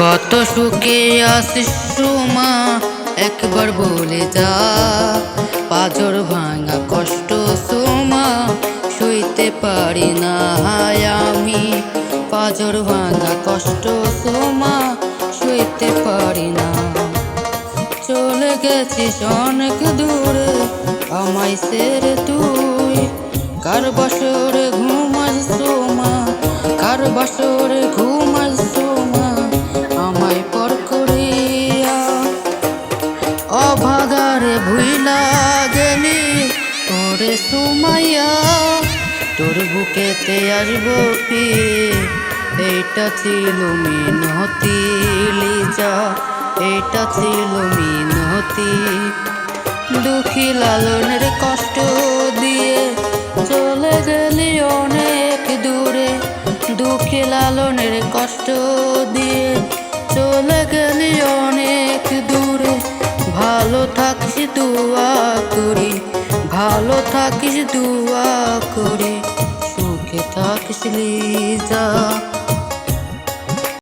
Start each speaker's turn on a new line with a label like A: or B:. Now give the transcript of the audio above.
A: কত সুখে আসিস মা একবার বলে যা। পাজর ভাঙা কষ্ট সোমা, সইতে পারি না আমি। পাজর ভাঙা কষ্ট সোমা, সইতে পারি না। চলে গেছিস অনেক দূরে, আমায় সেরে তুই। কার বসরে ঘুমাস সোমা, কার বসরে অভাগারে ভুইলা গেলি তোরে সুমাইয়া তোর বুকে বুকেতে আসব এইটা ছিল মিনতি, লিজা। এইটা ছিল মিনতি। দুঃখী লালনের কষ্ট দিয়ে চলে গেলি অনেক দূরে। দুঃখী লালনের কষ্ট দিয়ে থাকিস দুয়া করে ভালো থাকিস দুয়া করে সুখে থাকিস লিজা।